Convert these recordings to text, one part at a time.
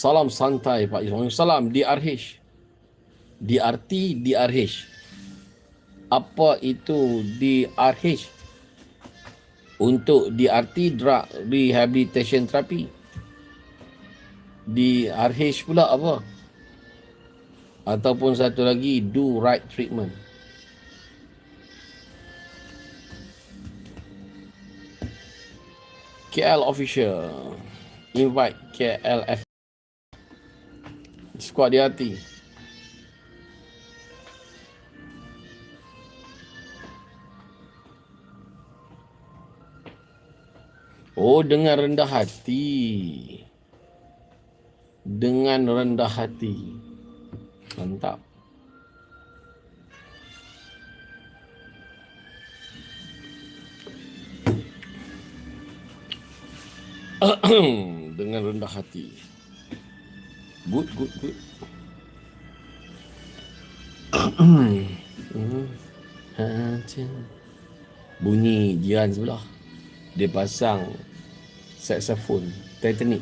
Salam santai Pak Ismail. Salam DRH. DRT, DRH. Apa itu DRH? Untuk DRT, Drug Rehabilitation Therapy. DRH pula apa? Ataupun satu lagi, Do Right Treatment. KL Official. Invite KLF. Squad di hati. Oh, dengan rendah hati. Dengan rendah hati. Mantap. dengan rendah hati. Good, good, good. Bunyi jiran sebelah. Dia pasang saxophone Titanic.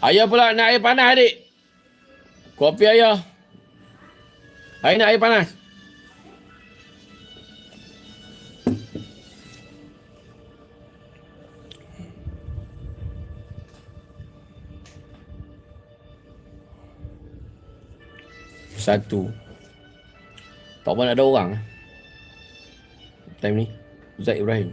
Ayah pula nak air panas adik. Kopi ayah. Ayah nak air panas. Satu. Tak mana ada orang. Time ni. Zaid Ibrahim.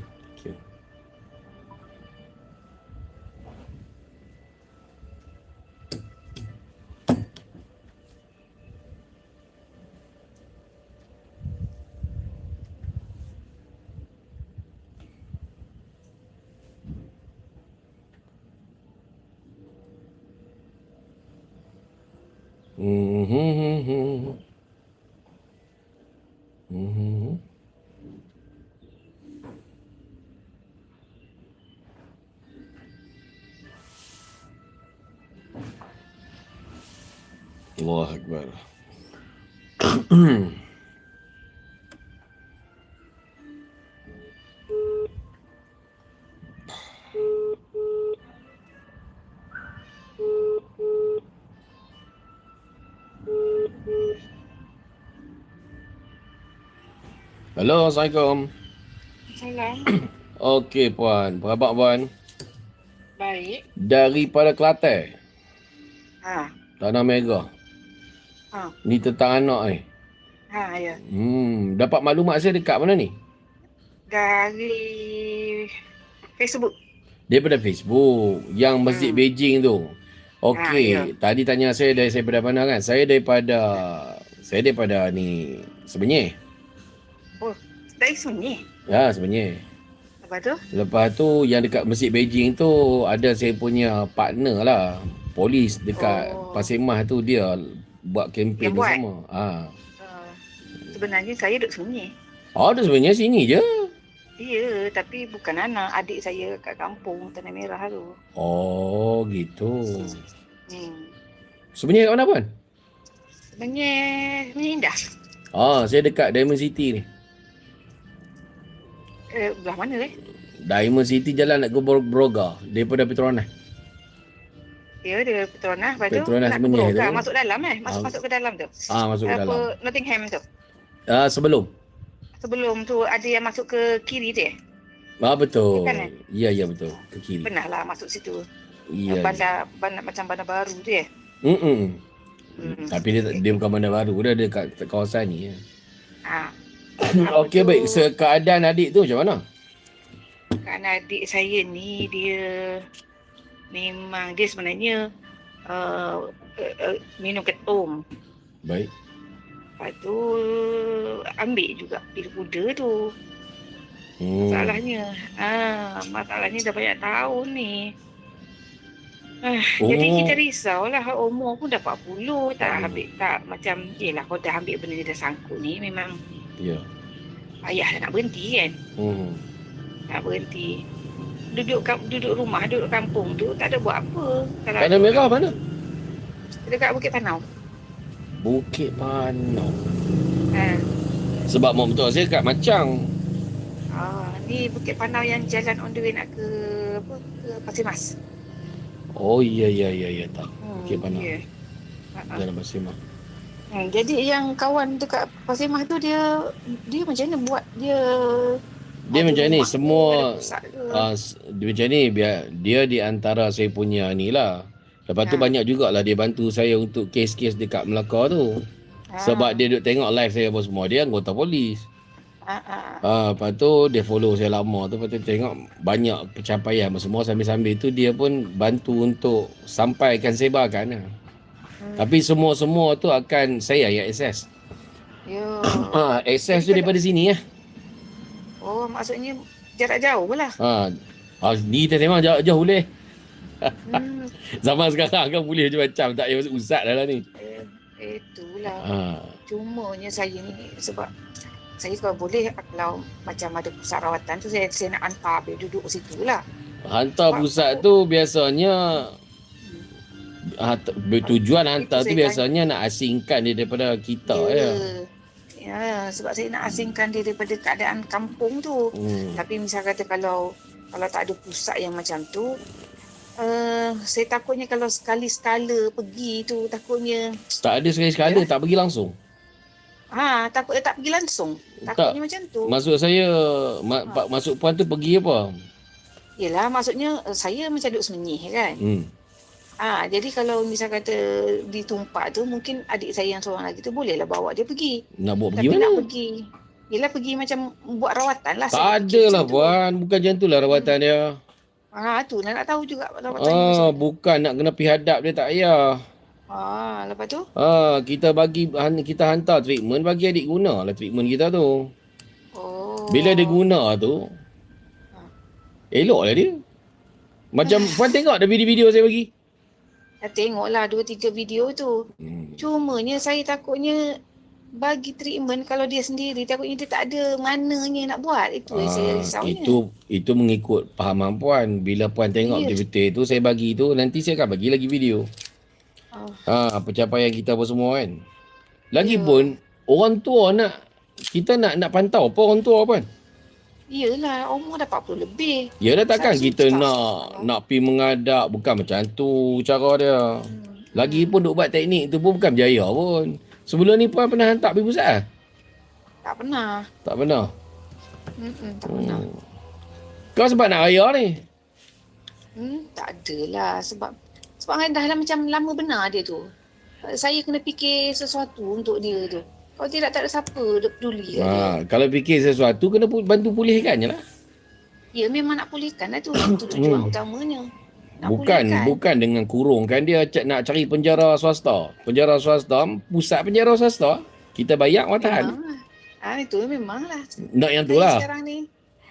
Okay. Mhm. Hello, Assalamualaikum. Salam. Okey, Puan. Apa khabar, Puan? Baik. Daripada Kelantan, Ha. Tanah Merah. Ha. Ni tentang anak ni. Ha ya. Hmm, dapat maklumat saya dekat mana ni? Dari Facebook. Daripada Facebook yang Masjid Hmm. Beijing tu. Okey, Ha, tadi tanya saya dari saya daripada mana kan? Saya daripada saya daripada ni sebenarnya. Dari sunyi. Ya, sebenarnya. Lepas tu? Lepas tu yang dekat Masjid Beijing tu ada saya punya partner lah. Polis dekat Oh. Pasir Mas tu dia buat kempen tu buat? sama. Ha. Uh, sebenarnya saya duduk sunyi. Oh, dia sebenarnya sini je. Ya, tapi bukan anak. Adik saya kat kampung Tanah Merah tu. Oh, gitu. Hmm. Sebenarnya kat mana pun? Sebenarnya, sebenarnya indah. Ah, saya dekat Diamond City ni. Eh, belah mana eh? Diamond City jalan nak ke Bro- Broga daripada Petronas. Ya, dia Petronas. Lepas tu, Petronas nak ke Broga, tu. masuk dalam eh. Masuk, Ah. masuk ke dalam tu. Ah, masuk ke Apa, dalam. Nottingham tu. Ah, sebelum. Sebelum tu ada yang masuk ke kiri tu eh. Ah, betul. Bukan, eh? Ya, ya betul. Ke kiri. Pernah lah masuk situ. Ya. ya. bandar, bandar, macam bandar baru tu eh. Mm-mm. Hmm. Tapi dia dia bukan bandar baru, dia ada kat kawasan ni. Ya. Ha. Okey baik, keadaan adik tu macam mana? Kan adik saya ni dia memang dia sebenarnya uh, uh, uh, minum ketum. Baik. Lepas tu ambil juga pil kuda tu. Hmm. Masalahnya, ah, masalahnya dah banyak tahun ni. Ah, Oh. Jadi kita risau lah umur pun dah 40 tak Hmm. ambil tak macam yelah kau dah ambil benda ni dah sangkut ni memang Ya. payah dah nak berhenti kan. Hmm. nak berhenti duduk duduk rumah duduk kampung tu tak ada buat apa kalau Tanah Merah mana? Dekat Bukit Panau. Bukit Panau. Ha. Sebab mak betul saya kat Macang. Ah, ni Bukit Panau yang jalan on the way nak ke apa? Ke Pasir Mas. Oh iya iya iya iya tak. Hmm, Bukit Panau. Ya. Ha, ha. Jalan Pasir Mas. Hmm, jadi yang kawan dekat Pasir Mas tu dia dia macam mana buat dia Dia macam ni semua uh, dia macam ni biar dia di antara saya punya ni lah. Lepas tu Ha. banyak jugalah dia bantu saya untuk kes-kes dekat Melaka tu. Ah, Sebab dia duk tengok live saya apa semua. Dia anggota polis. ah, ah, Ha, lepas tu dia follow saya lama tu. Lepas tu tengok banyak pencapaian apa semua. Sambil-sambil tu dia pun bantu untuk sampaikan sebarkan lah. Hmm. Tapi semua-semua tu akan saya yang akses. Yo. Ha, akses tu daripada sini lah. Oh, maksudnya jarak jauh lah. Ha, ha ni kita tengok jauh, jauh boleh. Hmm. Zaman sekarang kan boleh macam-macam. Tak payah usat dah lah ni. Eh, itulah. Ha. Cumanya saya ni sebab saya kalau boleh kalau macam ada pusat rawatan tu saya, saya nak hantar dia duduk situ lah. Hantar pusat tu biasanya ha, t- tujuan hantar tu biasanya nak asingkan dia daripada kita ya. Ya, sebab saya nak asingkan dia daripada keadaan kampung tu. Hmm. Tapi misal kata kalau kalau tak ada pusat yang macam tu, uh, saya takutnya kalau sekali-sekala pergi tu takutnya Tak ada sekali-sekala tak pergi langsung. ha takutnya tak pergi langsung. Takutnya macam tu. Maksud saya ma- pak masuk puan tu pergi apa? Yelah maksudnya uh, saya macam duduk semenyih kan. Hmm. Ah, jadi kalau misal kata ditumpak tu mungkin adik saya yang seorang lagi tu bolehlah bawa dia pergi. Nak buat pergi Tapi mana? nak pergi. Yelah pergi macam buat rawatan lah. Tak ada lah puan. Bukan macam tu lah rawatan dia. Ah, tu lah nak tahu juga rawatan Ah, macam tu. bukan nak kena pergi hadap dia tak payah. Ah, lepas tu? Ah, kita bagi kita hantar treatment bagi adik guna lah treatment kita tu. Oh. Bila dia guna tu elok lah dia. Macam puan tengok dah video-video saya bagi. Dah tengok lah dua tiga video tu. Hmm. Cumanya saya takutnya bagi treatment kalau dia sendiri takutnya dia tak ada mananya nak buat. Itu yang saya Ah, risaunya. itu itu mengikut pahaman puan. Bila puan tengok Ya. betul-betul tu saya bagi tu nanti saya akan bagi lagi video. Ah, Ha, pencapaian kita apa semua kan. Lagipun Ya. orang tua nak kita nak nak pantau apa orang tua kan. Yelah, umur dah 40 lebih. Dah takkan Susah. kita nak nak pi mengadap bukan macam tu cara dia. Hmm. Lagipun duk buat teknik tu pun bukan berjaya pun. Sebelum ni puan pernah hantar pergi pusat ah? Tak pernah. Tak pernah. Mm-mm, tak pernah. Hmm. Kau sebab nak raya ni. Hmm, tak adalah sebab sebab dah lah macam lama benar dia tu. Saya kena fikir sesuatu untuk dia tu. Kalau tidak tak ada siapa dia peduli dia. Ha, kalau fikir sesuatu kena bantu pulihkan je lah. Ya memang nak pulihkan lah tu. Itu tujuan Hmm. utamanya. Nak Bukan pulihkan. bukan dengan kurungkan dia ca- nak cari penjara swasta. Penjara swasta, pusat penjara swasta, kita bayar orang tahan. Ah itu memanglah. Nak yang tu lah. Sekarang ni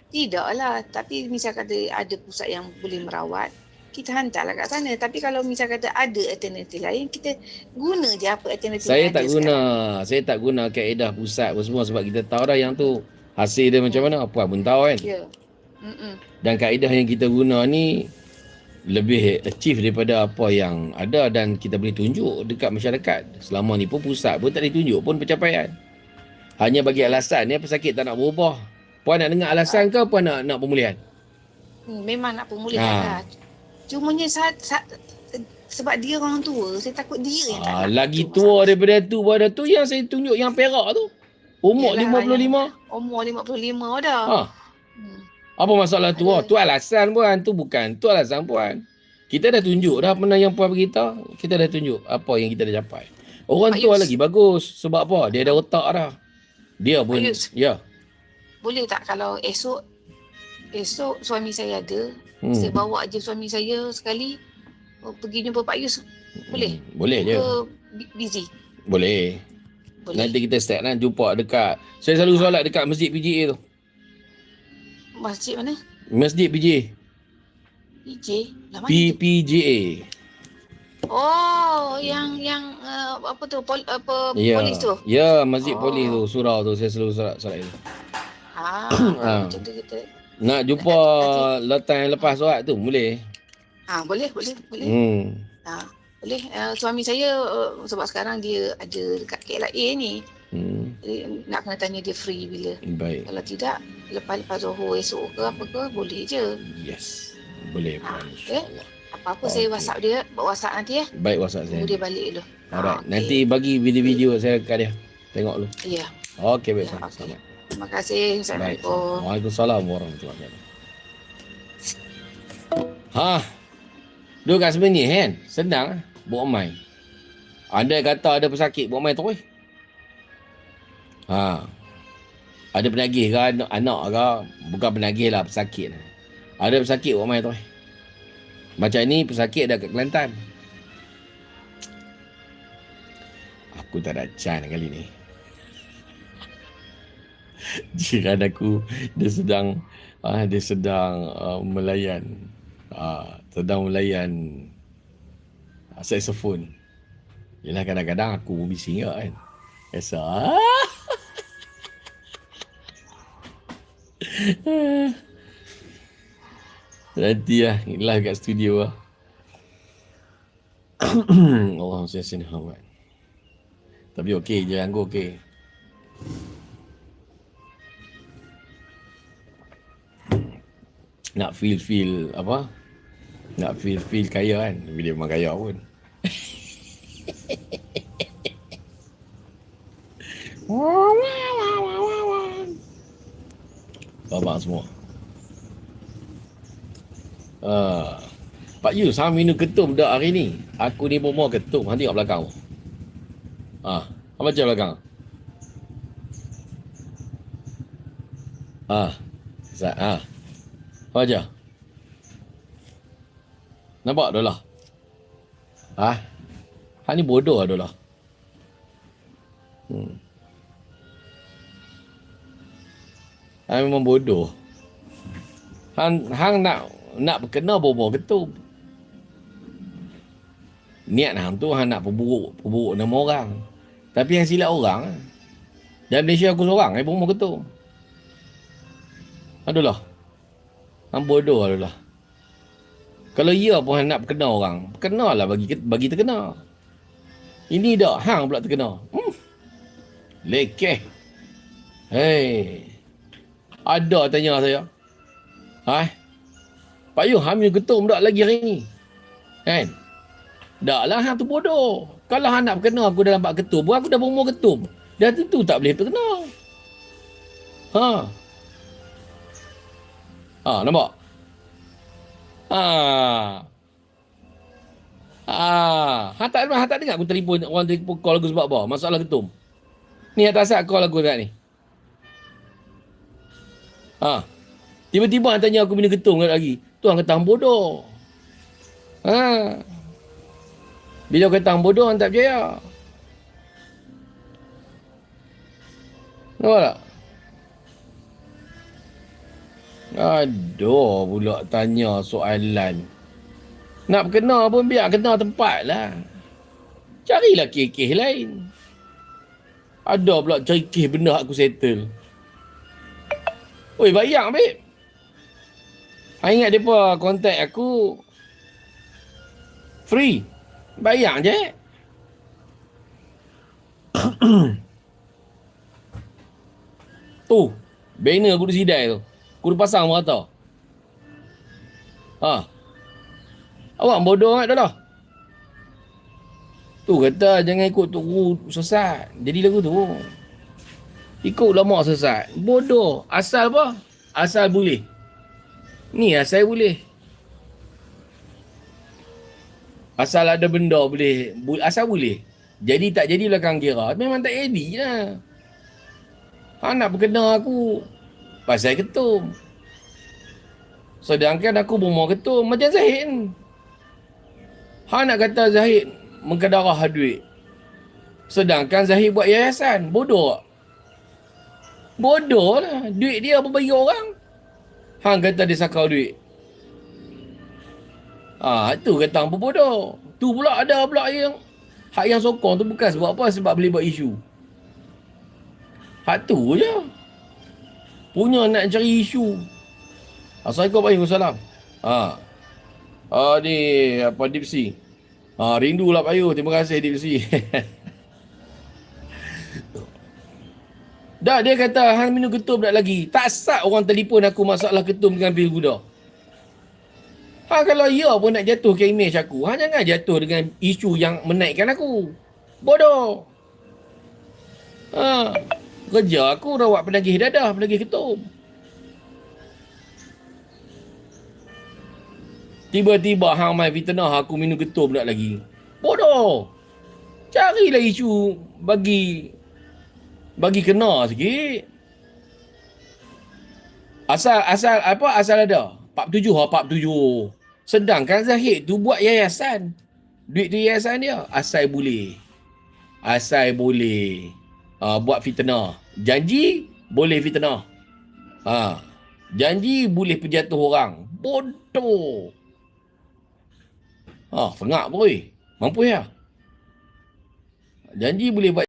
tidaklah tapi misal kata ada pusat yang boleh merawat kita hantarlah kat sana tapi kalau misal kata ada alternatif lain kita guna je apa alternatif Saya tak guna, sekarang. saya tak guna kaedah pusat apa semua sebab kita tahu dah yang tu hasil dia macam mana apa pun tahu kan. ya Mm-mm. Dan kaedah yang kita guna ni lebih achieve daripada apa yang ada dan kita boleh tunjuk dekat masyarakat. Selama ni pun pusat pun tak ditunjuk pun pencapaian. Hanya bagi alasan ni pesakit tak nak berubah. Puan nak dengar alasan ke puan nak nak pemulihan? Hmm, memang nak pemulihan Ha. lah. Cumanya saat, saat, sebab dia orang tua, saya takut dia yang tak Ah, nak. lagi Tu tua daripada tu pada tu yang saya tunjuk yang perak tu. Umur Yelah, 55. masalah. Umur 55 dah. Ha. Hmm. Apa masalah tu? Ada. Tu alasan puan, tu bukan. Tu alasan puan. Kita dah tunjuk dah mana yang puan beritahu. Kita dah tunjuk apa yang kita dah capai. Orang Pak tua Yus. lagi bagus. Sebab apa? Dia ada otak dah. Dia pun, Yus. ya. Boleh tak kalau esok esok suami saya ada, hmm. saya bawa je suami saya sekali oh, pergi jumpa Pak Yus. Boleh? Hmm, Boleh je. Ke busy? Boleh. Boleh. Nanti kita start kan jumpa dekat. Saya selalu solat dekat Masjid PGA tu. Masjid mana? Masjid. PJ. Mana tu? PPGA. Oh, yang yang uh, apa tu? Pol, apa Ya. polis tu? Ya, Masjid Oh. Polis tu, surau tu. Saya selalu solat solat itu. Ah, Ah. macam tu kita. Nak jumpa letas yang lepas solat tu boleh. Ah, boleh, boleh, boleh. Hmm. Ah, Boleh. Uh, suami saya uh, sebab sekarang dia ada dekat KLIA ni. Hmm, Jadi nak kena tanya dia free bila. baik. Kalau tidak, lepas-lepas Zohor esok ke apa ke, boleh je. Yes. Boleh okey. insyaAllah. Apa-apa saya Okey. WhatsApp dia, buat WhatsApp nanti ya. Baik WhatsApp saya. Tunggu dia balik dulu. Alright. Ah, okey. Nanti bagi video-video saya kat dia. Tengok dulu. Ya, Okey, baik. Saya. okey. Selamat. Terima kasih. Assalamualaikum. Waalaikumsalam warahmatullahi wabarakatuh. Ha. Duduk kat sebenarnya kan? Senang ah. Buat mai. Anda kata ada pesakit, buat mai terus. Ha. Ada penagih ke anak, anak ke? Bukan penagih lah, pesakit. Ada pesakit, buat mai terus. Macam ni pesakit dah kat Kelantan. Aku tak ada can kali ni. Jiran aku dia sedang ah dia sedang uh, melayan ah sedang melayan uh, saxophone. Yalah kadang-kadang aku pun bising juga kan. Biasa. Nanti lah live kat studio lah. Allah saya Muhammad. Tapi okey je aku okey. Nak feel feel apa? Nak feel feel kaya kan. Tapi dia memang kaya pun. Babak semua. Ah. Pak Yu, sama minum ketum dah hari ni. Aku ni mau ketum. Nanti kat belakang. Ah, apa je belakang? Ah. Zat, ah. Apa aja? Nampak dah lah. Ah. Hang ni bodoh dah lah. Hmm. Hang memang bodoh. Hang, hang nak nak berkena bobo ketum. Niat hang tu hang nak perburuk, perburuk nama orang. Tapi yang silap orang. ah. Dan Malaysia aku seorang, eh bomo ketum. Adulah. Hang bodoh adalah. Kalau ia pun hang nak berkena orang, berkenalah bagi bagi terkena. Ini dak hang pula terkena. Hmm. Lekeh. Hei. Ada tanya saya. Ha? Pak Yu hamil ketum tak lagi hari ni? Kan? Tak lah hang tu bodoh. Kalau hang nak berkena aku dalam bak ketum, pun aku dah berumur ketum. Dah tentu tak boleh terkena. Ha. Ha, nampak? Ha. Ah, ha tak ha tak dengar aku telefon orang telefon call aku sebab apa? Masalah ketum. Ni atas asal call aku kat ni. Ha. Tiba-tiba hang tanya aku bina ketum lagi. Tu hang kata bodoh. Ha. Bila kata bodoh hang tak percaya. Nampak tak? Aduh, pula tanya soalan. Nak kena pun biar kena tempat lah. Carilah kekeh lain. Ada pula cari keh benda aku settle. Oi, bayang, babe. Ha, ingat mereka kontak aku. Free. Bayang je. tu. Banner aku sidai tu. Aku dah pasang merata. Ha. Awak bodoh sangat dah lah. Tu kata jangan ikut tunggu sesat. Jadi lagu tu. Ikut ulama sesat. Bodoh. Asal apa? Asal boleh. Ni asal boleh. Asal ada benda boleh. Asal boleh. Jadi tak jadi belakang kira. Memang tak jadi lah. Ha nak berkena aku. Pasal ketum. Sedangkan aku berumur ketum. Macam Zahid. Ha nak kata Zahid mengkedarah duit. Sedangkan Zahid buat yayasan. Bodoh? Bodoh lah. Duit dia apa bagi orang? Hang kata dia sakau duit. Ah, tu kata pun bodoh. Tu pula ada pula yang hak yang sokong tu bukan sebab apa? Sebab boleh buat isu. Hak tu je. Punya nak cari isu. Assalamualaikum warahmatullahi wabarakatuh. Ha. Ah ni apa Dipsy. Ha, rindulah Pak Yu. Terima kasih DPC. Dah dia kata hang minum ketum tak lagi. Tak sat orang telefon aku masalah ketum dengan bil guda. Ha kalau ya pun nak jatuh ke image aku, ha jangan jatuh dengan isu yang menaikkan aku. Bodoh. Ha kerja aku rawat penagih dadah, penagih ketum. Tiba-tiba hang mai fitnah aku minum ketum tak lagi. Bodoh. Carilah isu bagi bagi kena sikit. Asal asal apa asal ada? 47 ha 47. Sedangkan Zahid tu buat yayasan. Duit tu yayasan dia asal boleh. Asal boleh. Ha, buat fitnah. Janji boleh fitnah. Ha. Janji boleh penjatuh orang. Bodoh. Ha, fengak boy. Mampu ya? Janji boleh buat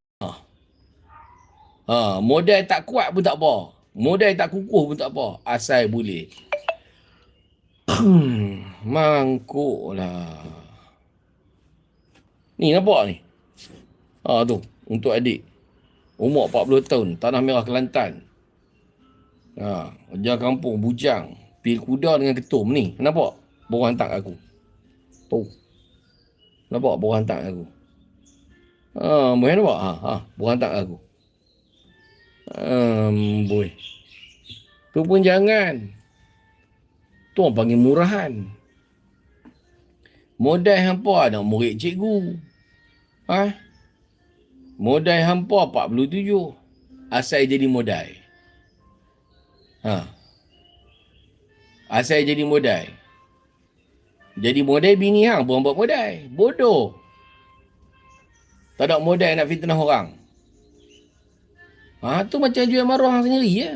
Ha, modal tak kuat pun tak apa. Modal tak kukuh pun tak apa. Asal boleh. Mangkuk lah. Ni nampak ni. Ha tu. Untuk adik. Umur 40 tahun. Tanah Merah Kelantan. Ha, kerja kampung, bujang. Pil kuda dengan ketum ni. Nampak? Baru hantar aku. Tu. Nampak? Baru hantar aku. Ha, boleh nampak? Ha, ha, baru hantar aku. Um, boy. Tu pun jangan. Tu orang panggil murahan. Modal hampa nak murid cikgu. Ha? Modal hampa 47. Asal jadi modal. Ha. Asal jadi modal. Jadi modal bini hang buang buat modal. Bodoh. Tak ada modal nak fitnah orang. Ha, tu macam jual maruah hang sendiri ya.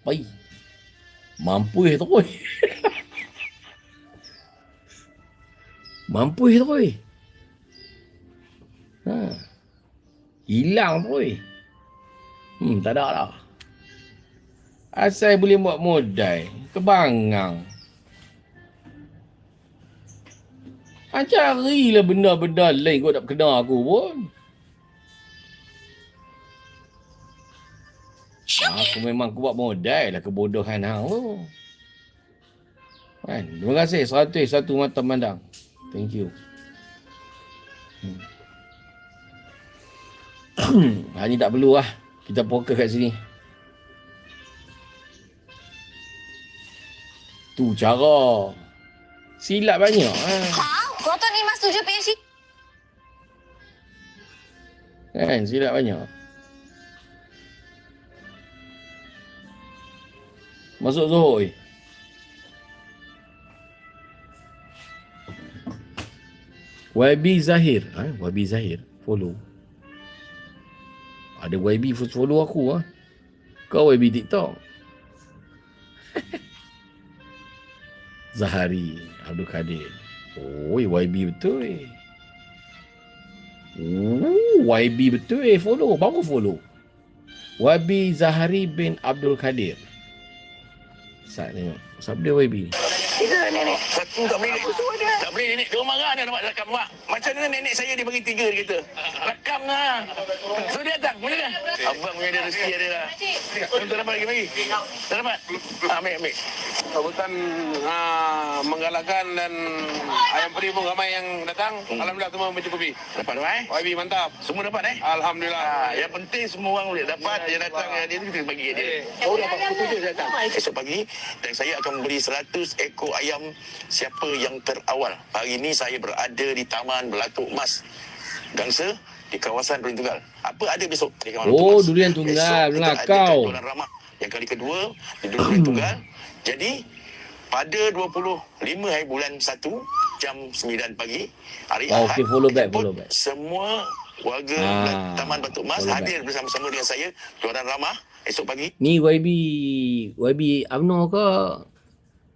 Pai. Mampu tu oi. Mampu tu oi. Ha. Hilang tu oi. Hmm, tak ada lah. Asal boleh buat modal, kebangang. Ha, carilah benda-benda lain kau tak kena aku pun. Aku memang aku buat modal lah kebodohan hang tu. Kan? Terima kasih. Seratus satu mata mandang. Thank you. Hmm. ha, ni tak perlu lah. Kita poker kat sini. Tu cara. Silap banyak. Ha. Kau tak ni mas tujuh pensi. Kan silap banyak. Masuk Zohor eh. YB Zahir. Ha? YB Zahir. Follow. Ada YB follow aku ah. Kau YB TikTok. Zahari Abdul Kadir. Oh, YB betul eh. Oh, YB betul eh follow. Baru follow. YB Zahari bin Abdul Kadir. Sat tengok. Siapa dia YB ni? Kita nenek. Satu tak boleh. Tak boleh nenek. Dia marah dia nak rakam mak. Macam mana nenek saya dia bagi tiga dia kata. Rakam lah. So dia datang. Boleh kan? Abang punya ada rezeki ada lah. Tak dapat lagi bagi. Tak dapat? Ah, ambil, ambil. Sambutan uh, menggalakkan dan ayam peri pun ramai yang datang. Alhamdulillah semua mencukupi. Dapat tu eh? YB mantap. Semua dapat eh? Alhamdulillah. Ah, yang penting semua orang boleh dapat. Yang datang yang dia tu kita bagi dia. Oh, dapat pukul tujuh saya datang. Esok pagi dan saya akan memberi 100 ekor ayam siapa yang terawal. Hari ini saya berada di Taman Belatuk Emas. Gangsa di kawasan Durian Tunggal. Apa ada besok di kawasan Oh? Durian Tunggal, Esok kita Melakau. ramah yang kali kedua di Durian Tunggal. Jadi pada 25 hari bulan 1 jam 9 pagi hari Oh, Ahad okey, follow back, follow back. semua warga Ah, Taman Batu follow hadir bersama-sama dengan saya jualan ramah esok pagi Ni YB YB Abno ke?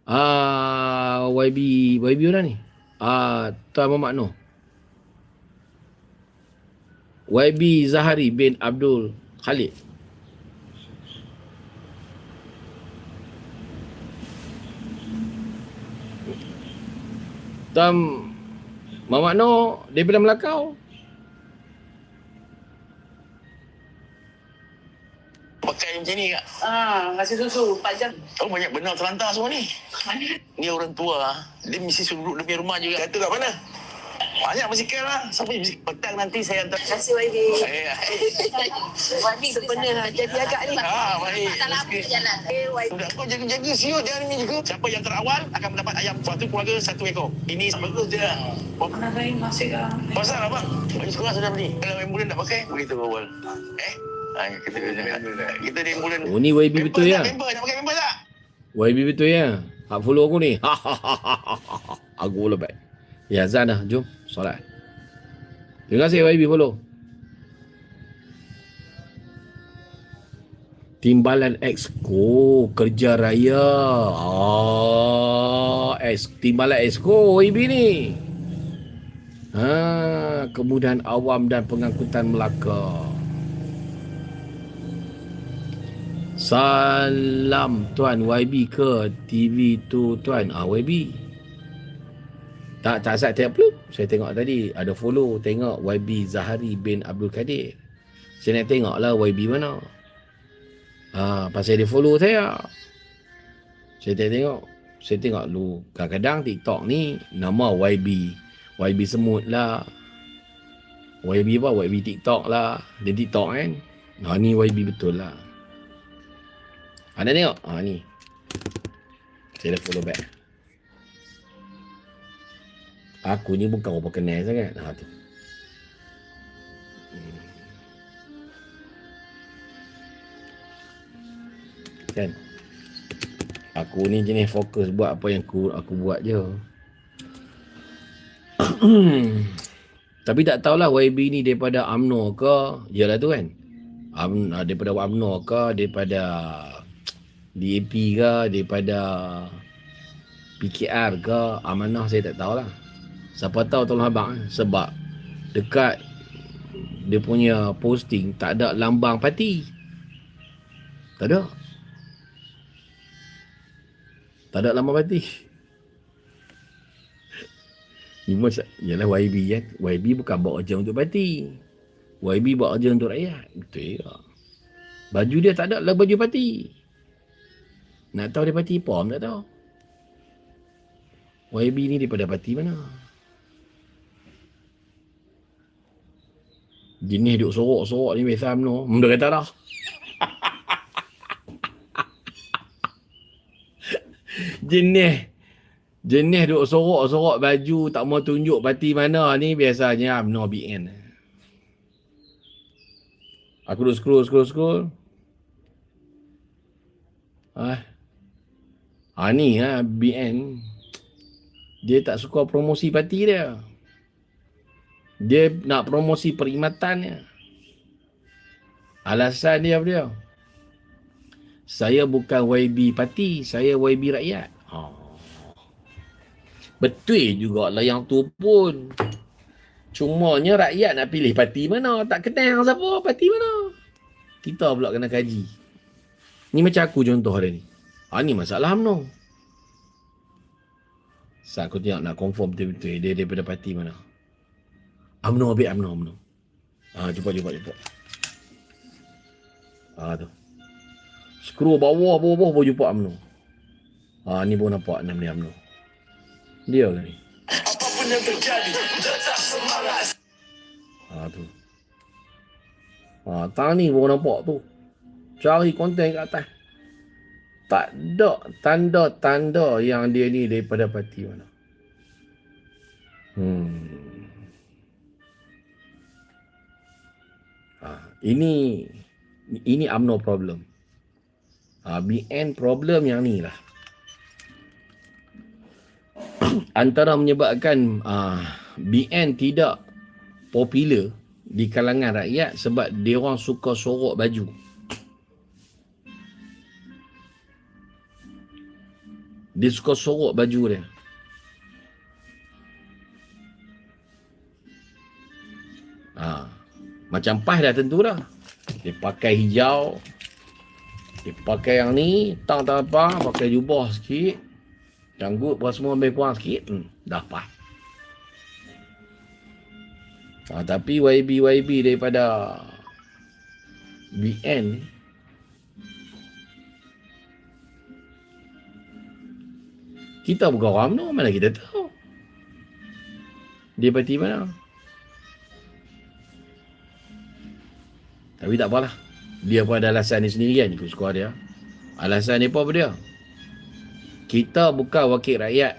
Ah YB YB mana ni? Ah Tuan Muhammad Noh. YB Zahari bin Abdul Khalid. Dan Mamat Noh daripada Melakau. Pakai macam ni kak. Ah, kasih susu 4 jam. Tahu banyak benar terlantar semua ni. Ni orang tua, dia mesti suruh duduk punya rumah juga. Kata kat mana? Banyak basikal lah. Sampai petang nanti saya hantar. Terima kasih YB. Eh. YB sebenarnya jadi agak ni. Ah, baik. Tak lama Okey. jalan. Eh, YB. Sudah kau jaga-jaga siut jangan ni juga. Siapa yang terawal akan mendapat ayam suatu keluarga satu ekor. Ini bagus lain masih kan? Pasal abang. Baju sekolah sudah beli. Kalau ambulan tak pakai, begitu awal. Eh? Ha, kita kita di ambulan. Oh ni YB betul ya. Member nak pakai member tak? YB betul ya. Hak follow aku ni. aku lebat. Ya azan dah. Jom. Solat. Terima kasih YB follow. Timbalan Exco kerja raya. Ah, ex Timbalan Exco YB ni. Ha, kemudahan awam dan pengangkutan Melaka. Salam tuan YB ke TV tu tuan? Ah YB. Tak tak saya tengok peluk. Saya tengok tadi ada follow tengok YB Zahari bin Abdul Kadir. Saya nak tengok lah YB mana. Ah pasal dia follow saya. Saya tengok tengok. Saya tengok lu kadang-kadang TikTok ni nama YB. YB semut lah. YB apa? YB TikTok lah. Dia TikTok kan. Nah ni YB betul lah. Anda tengok? Ha ni. Saya dah follow back. Aku ni bukan orang kenal sangat. Ha tu. Kan? Aku ni jenis fokus buat apa yang aku aku buat je. Tapi tak tahulah YB ni daripada UMNO ke. Yalah tu kan. Um, daripada UMNO ke, daripada DAP ke, daripada PKR ke, amanah saya tak tahulah. Siapa tahu tolong abang eh. sebab dekat dia punya posting tak ada lambang parti. Tak ada. Tak ada lambang parti. Ni masa ialah YB kan. YB bukan buat kerja untuk parti. YB buat kerja untuk rakyat. Betul ya. Baju dia tak ada lah baju parti. Nak tahu dia parti POM tak tahu. YB ni daripada parti mana? Jenis duk sorok-sorok ni UMNO. Hmm, dia kata dah. Jenis Jenis duk sorok-sorok baju tak mau tunjuk parti mana ni biasanya UMNO BN. Aku duk scroll scroll scroll. Ah. Ah ni ha BN. Dia tak suka promosi parti dia. Dia nak promosi perkhidmatannya. Alasan dia apa dia? Saya bukan YB parti, saya YB rakyat. Oh. Betul jugalah yang tu pun. Cumanya rakyat nak pilih parti mana. Tak kenal siapa parti mana. Kita pula kena kaji. Ni macam aku contoh hari ni. Ha ni masalah UMNO. Saat aku tengok nak confirm betul-betul dia daripada parti mana. UMNO habis UMNO, UMNO. Ha, jumpa, jumpa, jumpa. Ha tu. Scroll bawah, bawah, bawah, baru jumpa UMNO. Ha, ni pun nampak nama dia UMNO. Dia ke ni? Apapun yang terjadi, tetap semangat. Ha tu. Ha, tang ni baru nampak tu. Cari konten kat atas. Tak ada tanda-tanda yang dia ni daripada parti mana. Hmm. Ini ini UMNO problem. Ha, BN problem yang ni lah. Antara menyebabkan uh, BN tidak popular di kalangan rakyat sebab dia orang suka sorok baju. Dia suka sorok baju dia. Ha, macam pas dah tentu dah. Dia pakai hijau. Dia pakai yang ni. Tang tak apa. Pakai jubah sikit. Janggut pun semua lebih kurang sikit. Hmm, dah pas. Ha, tapi YB-YB daripada BN Kita bukan orang mana, mana kita tahu. Dia parti mana? Tapi tak apalah. Dia pun ada alasan dia sendiri kan ikut suka dia. Alasan dia apa apa dia? Kita bukan wakil rakyat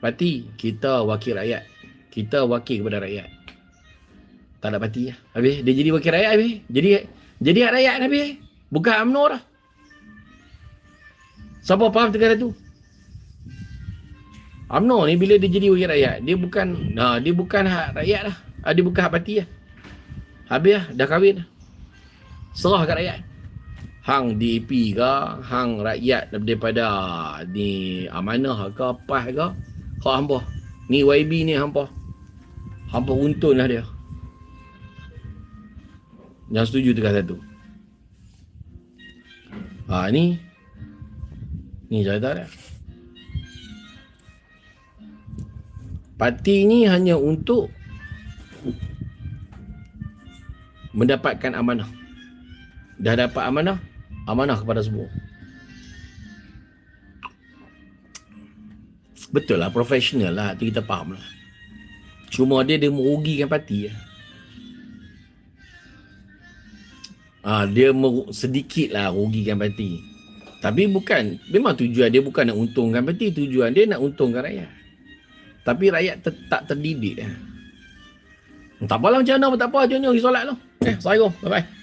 parti. Kita wakil rakyat. Kita wakil kepada rakyat. Tak ada parti lah. Habis dia jadi wakil rakyat habis. Jadi jadi rakyat habis. Bukan UMNO dah. Siapa faham tengah tu? UMNO ni bila dia jadi wakil rakyat, dia bukan nah, dia bukan hak rakyat lah. Ah, Dia bukan hak parti lah. Habis lah, dah kahwin lah. Serah kat rakyat. Hang DAP ke, hang rakyat daripada ni amanah ke, PAS ke, hak hampa. Ni YB ni hampa. Hampa untun lah dia. Yang setuju tegas satu. Ha ni. Ni cerita dia. Parti ni hanya untuk mendapatkan amanah. Dah dapat amanah, amanah kepada semua. Betul lah, profesional lah. Itu kita faham lah. Cuma dia dia merugikan parti lah. Ah, dia meru- sedikit lah rugikan parti. Tapi bukan, memang tujuan dia bukan nak untungkan parti. Tujuan dia nak untungkan rakyat. Tapi rakyat tetap terdidik. lah. Tak apalah macam mana tak apa. Jom, jom pergi solat tu. Eh, Assalamualaikum. Bye-bye.